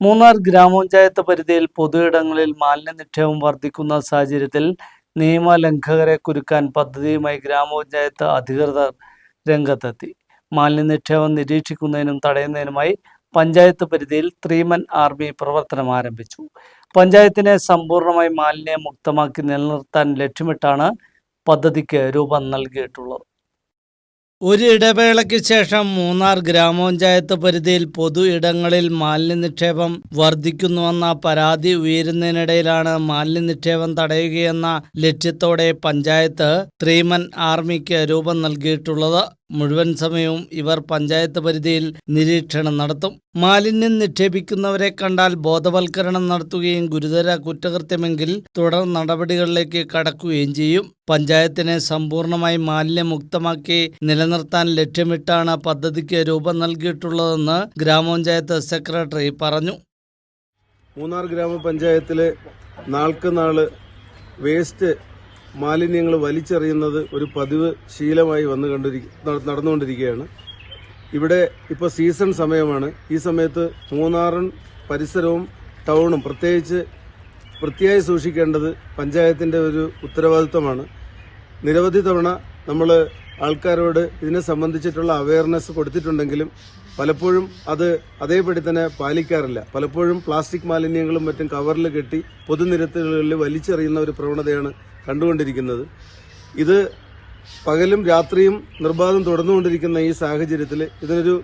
മൂന്നാർ ഗ്രാമപഞ്ചായത്ത് പരിധിയിൽ പൊതുയിടങ്ങളിൽ മാലിന്യ നിക്ഷേപം വർദ്ധിക്കുന്ന സാഹചര്യത്തിൽ നിയമലംഘകരെ കുരുക്കാൻ പദ്ധതിയുമായി ഗ്രാമപഞ്ചായത്ത് അധികൃതർ രംഗത്തെത്തി. മാലിന്യ നിക്ഷേപം നിരീക്ഷിക്കുന്നതിനും തടയുന്നതിനുമായി പഞ്ചായത്ത് പരിധിയിൽ ത്രീമൻ ആർമി പ്രവർത്തനം ആരംഭിച്ചു. പഞ്ചായത്തിനെ സമ്പൂർണമായി മാലിന്യമുക്തമാക്കി നിലനിർത്താൻ ലക്ഷ്യമിട്ടാണ് പദ്ധതിക്ക് രൂപം നൽകിയിട്ടുള്ളത്. ഒരു ഇടവേളയ്ക്ക് ശേഷം മൂന്നാർ ഗ്രാമപഞ്ചായത്ത് പരിധിയിൽ പൊതു ഇടങ്ങളിൽ മാലിന്യ നിക്ഷേപം വർദ്ധിക്കുന്നുവെന്ന പരാതി ഉയരുന്നതിനിടയിലാണ് മാലിന്യ നിക്ഷേപം തടയുകയെന്ന ലക്ഷ്യത്തോടെ പഞ്ചായത്ത് ത്രീമൻ ആർമിക്ക് രൂപം നൽകിയിട്ടുള്ളത്. മുഴുവൻ സമയവും ഇവർ പഞ്ചായത്ത് പരിധിയിൽ നിരീക്ഷണം നടത്തും. മാലിന്യം നിക്ഷേപിക്കുന്നവരെ കണ്ടാൽ ബോധവൽക്കരണം നടത്തുകയും ഗുരുതര കുറ്റകൃത്യമെങ്കിൽ തുടർ നടപടികളിലേക്ക് കടക്കുകയും ചെയ്യും. പഞ്ചായത്തിനെ സമ്പൂർണമായി മാലിന്യമുക്തമാക്കി നിലനിർത്താൻ ലക്ഷ്യമിട്ടാണ് പദ്ധതിക്ക് രൂപം നൽകിയിട്ടുള്ളതെന്ന് ഗ്രാമപഞ്ചായത്ത് സെക്രട്ടറി പറഞ്ഞു. മൂന്നാർ ഗ്രാമപഞ്ചായത്തിലെ നാൾക്ക് നാൾ വേസ്റ്റ് മാലിന്യങ്ങൾ വലിച്ചെറിയുന്നത് ഒരു പതിവ് ശീലമായി വന്നു കണ്ടിരി നട- നടന്നുകൊണ്ടിരിക്കുകയാണ്. ഇവിടെ ഇപ്പോൾ സീസൺ സമയമാണ്. ഈ സമയത്ത് മൂന്നാറും പരിസരവും ടൗണും പ്രത്യേകിച്ച് വൃത്തിയായി സൂക്ഷിക്കേണ്ടത് പഞ്ചായത്തിന്റെ ഒരു ഉത്തരവാദിത്വമാണ്. നിരവധി തവണ നമ്മൾ ആൾക്കാരോട് ഇതിനെ സംബന്ധിച്ചിട്ടുള്ള അവയർനെസ് കൊടുത്തിട്ടുണ്ടെങ്കിലും പലപ്പോഴും അത് അതേപടി തന്നെ പാലിക്കാറില്ല. പലപ്പോഴും പ്ലാസ്റ്റിക് മാലിന്യങ്ങളും മറ്റും കവറിൽ കെട്ടി പൊതുനിരത്തുകളിൽ വലിച്ചെറിയുന്ന ഒരു പ്രവണതയാണ് കണ്ടുകൊണ്ടിരിക്കുന്നത്. ഇത് പകലും രാത്രിയും നിർബാധം തുടർന്നുകൊണ്ടിരിക്കുന്ന ഈ സാഹചര്യത്തിൽ ഇതിനൊരു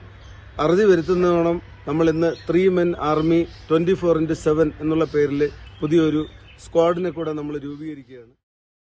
അറുതി വരുത്തുന്നതോണം നമ്മൾ ഇന്ന് three men army twenty four into seven എന്നുള്ള പേരിൽ പുതിയൊരു സ്ക്വാഡിനെ കൂടെ നമ്മൾ രൂപീകരിക്കുകയാണ്.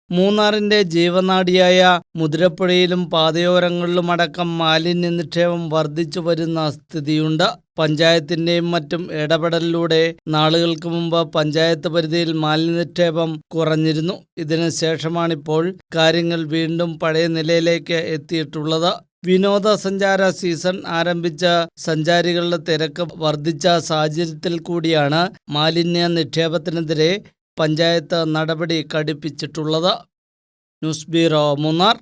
മൂന്നാറിന്റെ ജീവനാഡിയായ മുതിരപ്പുഴയിലും പാതയോരങ്ങളിലുമടക്കം മാലിന്യ നിക്ഷേപം വർദ്ധിച്ചു വരുന്ന സ്ഥിതിയുണ്ട്. പഞ്ചായത്തിന്റെയും മറ്റും ഇടപെടലിലൂടെ നാളുകൾക്ക് മുമ്പ് പഞ്ചായത്ത് പരിധിയിൽ മാലിന്യ നിക്ഷേപം കുറഞ്ഞിരുന്നു. ഇതിനു ശേഷമാണിപ്പോൾ കാര്യങ്ങൾ വീണ്ടും പഴയ നിലയിലേക്ക് എത്തിയിട്ടുള്ളത്. വിനോദസഞ്ചാര സീസൺ ആരംഭിച്ച സഞ്ചാരികളുടെ തിരക്ക് വർദ്ധിച്ച സാഹചര്യത്തിൽ കൂടിയാണ് മാലിന്യ നിക്ഷേപത്തിനെതിരെ പഞ്ചായത്ത് നടപടി കടുപ്പിച്ചിട്ടുള്ളത് ന്യൂസ് ബ്യൂറോ മൂന്നാർ.